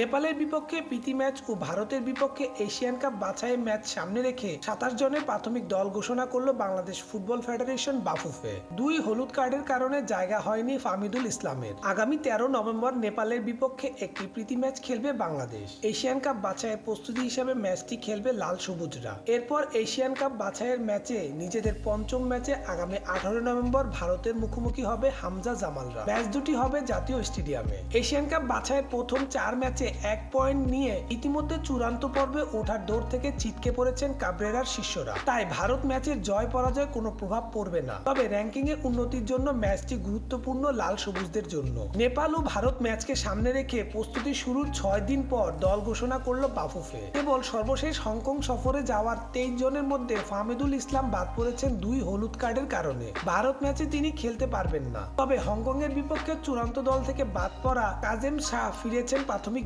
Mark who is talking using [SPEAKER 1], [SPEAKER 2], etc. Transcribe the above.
[SPEAKER 1] নেপালের বিপক্ষে প্রীতি ম্যাচ ও ভারতের বিপক্ষে এশিয়ান কাপ বাছাই ম্যাচ সামনে রেখে সাতাশ জনের প্রাথমিক দল ঘোষণা করল বাংলাদেশ ফুটবল ফেডারেশন বাফুফে। দুই হলুদ কার্ডের কারণে জায়গা হয়নি ফামিদুল ইসলামের। আগামী তেরো নভেম্বর নেপালের বিপক্ষে একটি প্রীতি ম্যাচ খেলবে বাংলাদেশ। এশিয়ান কাপ বাছাইয়ের প্রস্তুতি হিসেবে ম্যাচটি খেলবে লাল সবুজরা। এরপর এশিয়ান কাপ বাছাইয়ের ম্যাচে নিজেদের পঞ্চম ম্যাচে আগামী আঠারো নভেম্বর ভারতের মুখোমুখি হবে হামজা জামালরা। ম্যাচ দুটি হবে জাতীয় স্টেডিয়ামে। এশিয়ান কাপ বাছাইয়ের প্রথম চার ম্যাচে এক পয়েন্ট নিয়ে ইতিমধ্যে চূড়ান্ত পর্বে ওঠার দৌড় থেকে ছিটকে পড়েছেন কাবরেরার শিষ্যরা। তাই ভারত ম্যাচের জয় পরাজয় কোনো প্রভাব পড়বে না। তবে র্যাঙ্কিং এ উন্নতির জন্য ম্যাচটি গুরুত্বপূর্ণ লাল সবুজদের জন্য। নেপাল ও ভারত ম্যাচকে সামনে রেখে প্রস্তুতি শুরুর ছয় দিন পর দল ঘোষণা করল বাফুফে। কেবল সর্বশেষ হংকং সফরে যাওয়ার তেইশ জনের মধ্যে ফাহমিদুল ইসলাম বাদ পড়েছেন দুই হলুদ কার্ডের কারণে। ভারত ম্যাচে তিনি খেলতে পারবেন না। তবে হংকং এর বিপক্ষে চূড়ান্ত দল থেকে বাদ পড়া কাজেম শাহ ফিরেছেন প্রাথমিক